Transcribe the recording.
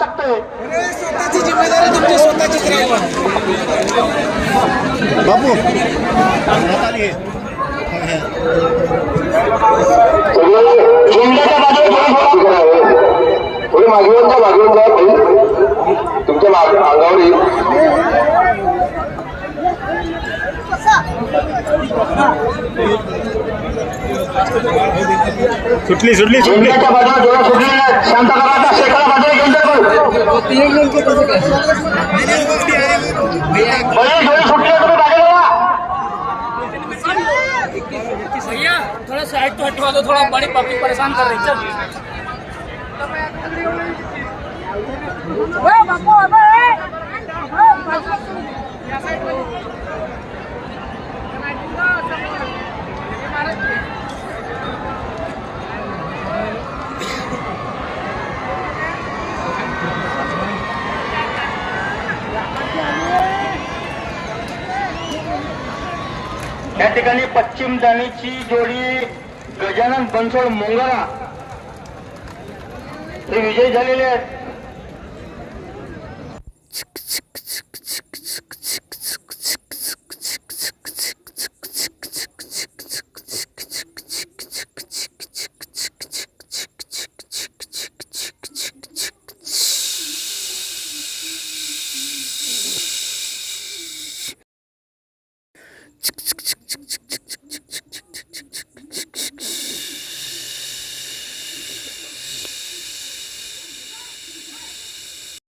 शकते स्वतःची जिम्मेदारी तुमची स्वतःचीच राहील बापू थोडं मागे जा मागे जा. तुमच्या मागे अंगावर येईल. सुटली सुटली सुटली. शांत करायचा शेकडा बाजूला घेऊन भैया थोड़ा साइड तो हटवा दो थोड़ा बड़ी पब्लिक परेशान कर रही चल। या ठिकाणी पश्चिम दाणीची जोडी गजानन बनसोड मोंगरा हे विजय झालेले आहेत. Tsk, tsk.